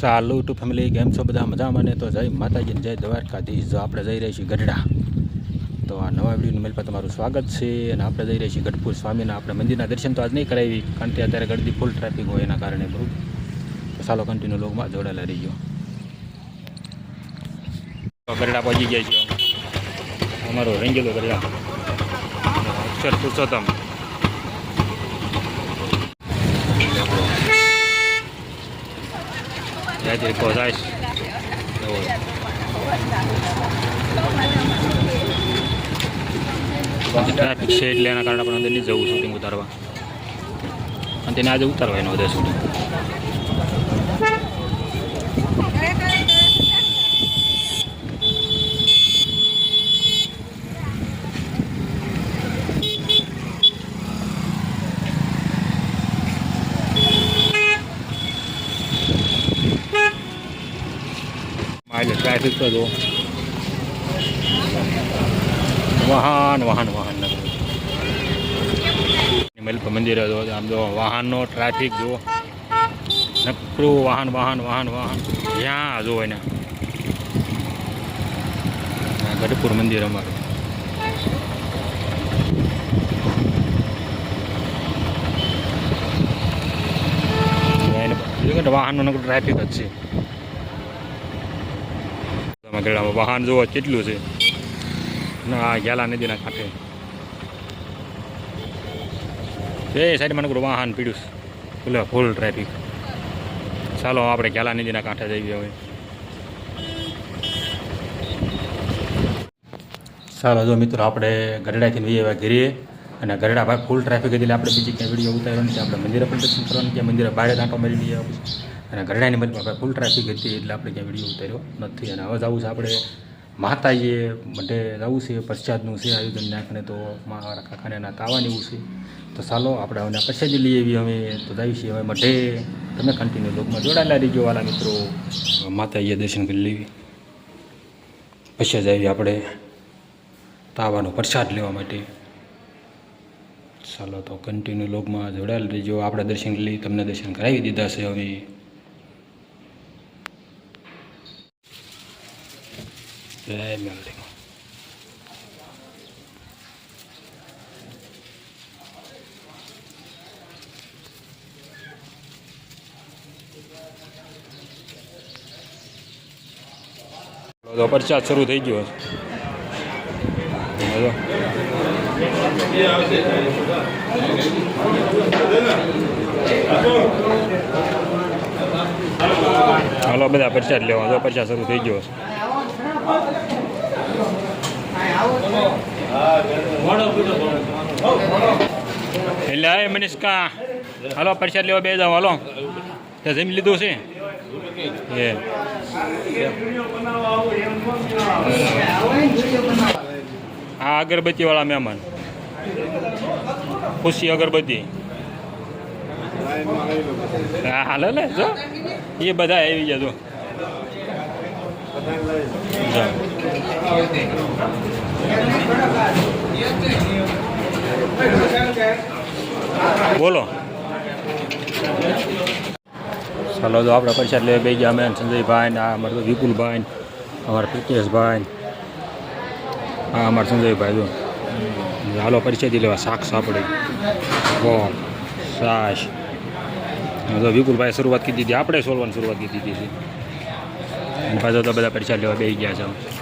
સાલું two family કેમ છો બધા મજામાં ને તો જય માતાજી જય દ્વારકાધીશ. જો આપણે જઈ રહીએ છીએ ગઢડા, તો આ નવા વિડીયોની મેલ પર તમારું સ્વાગત છે અને આપણે જઈ રહી છીએ ગઢપુર સ્વામીના આપણે મંદિરના દર્શન તો આજ નહીં કરાવી, કારણ કે અત્યારે ગઢદી ફૂલ ટ્રાફિક હોય એના કારણે બહુ તો ચાલો કન્ટિન્યુ લોગમાં જોડાયેલા રહી તો ગઢડા પહોંચી ગયા છીએ. અમારો રંગેલો ગઢડા. અક્ષર પુરુષોત્તમ. જયશ્રી કોસાઈશ ટ્રાફિક છે એટલે એના કારણે આપણે અંદર નહીં જવું શૂટિંગ ઉતારવા અને તેને આજે ઉતારવા એનો વધારે શૂટિંગ એટલે ટ્રાફિક તો જો વાહન વાહન વાહન. મલપ મંદિર જો આમ જો વાહનનો ટ્રાફિક જો નકરું વાહન વાહન વાહન વાહન. જ્યાં જો એને. ને ગઢપુર મંદિર અમારું. વાહનનો ટ્રાફિક જ છે. ગળામાં વાહન જોવો કેટલું છે? ના ગેલા નદીના કાંઠે. એ સાઈડમાં નકરું વાહન પીડ્યું છે. ફૂલ ફૂલ ટ્રાફિક ચાલો, આપણે ગેલા નદીના કાંઠે જઈએ હવે. ચાલો, જો મિત્રો, આપણે ગરડાથી વહી આવ્યા ઘેરીએ અને ગરડા ભાઈ ફૂલ ટ્રાફિક એટલે આપણે બીજી ક્યાંય વીડિયો ઉતાર્યો નથી. આપણે મંદિરે પણ દર્શન કરવાનું ત્યાં મંદિરે બહાર આંટો મારી લઈએ અને ગરડાની મંદિરમાં આપણે ફૂલ ટ્રાફિક હતી એટલે આપણે ત્યાં વીડિયો ઉતાર્યો નથી. અને હવે જવું છે આપણે માતાજીએ માટે જવું છે પ્રસાદનું છે આયોજન નાખને તો મારા કાકાને ના તાવાની એવું છે. તો ચાલો આપણે હવે પ્રસાદ લઈ એવી અમે. તો જઈએ છીએ હવે મઢે. તમે કન્ટિન્યુ લોકમાં જોડાયેલા રહીજો વાલા મિત્રો. માતાજીએ દર્શન કરી લેવી. પછી જઈએ આપણે તાવાનો પ્રસાદ લેવા માટે. ચાલો તો કન્ટિન્યુ લોકમાં જોડાયેલ રહીજો. આપણે દર્શન લઈ તમને દર્શન કરાવી દીધા છે હવે જય મેલડી તો પ્રસાદ શરૂ થઈ ગયો છે હવે હાલો બધા પ્રસાદ લેવા તો પ્રસાદ શરૂ થઈ ગયો એટલે આ મનીષકા. હાલો, પ્રસાદ લેવા બે જાવ હાલો. તે જમી લીધું છે. એ આ અગરબત્તી વાળા મહેમાન. ખુશી અગરબત્તી. હા, હાલો, લે, જો. એ બધા આવી ગયા જો જો. બોલો. ચાલો તો આપણે પૈસા લઈ બે ગયા અમે, સંજયભાઈ ને આ અમારે તો વિપુલભાઈ અમારા પ્રિતેશભાઈ હા, અમારા સંજયભાઈ, જો. હાલો પરિચયથી લેવા, શાક સાપડી. ગોળ તો વિપુલભાઈ શરૂઆત કીધી હતી, આપણે સોલવાની શરૂઆત કીધી હતી. પાછો તો બધા પરીક્ષા લેવા બેસી ગયા છે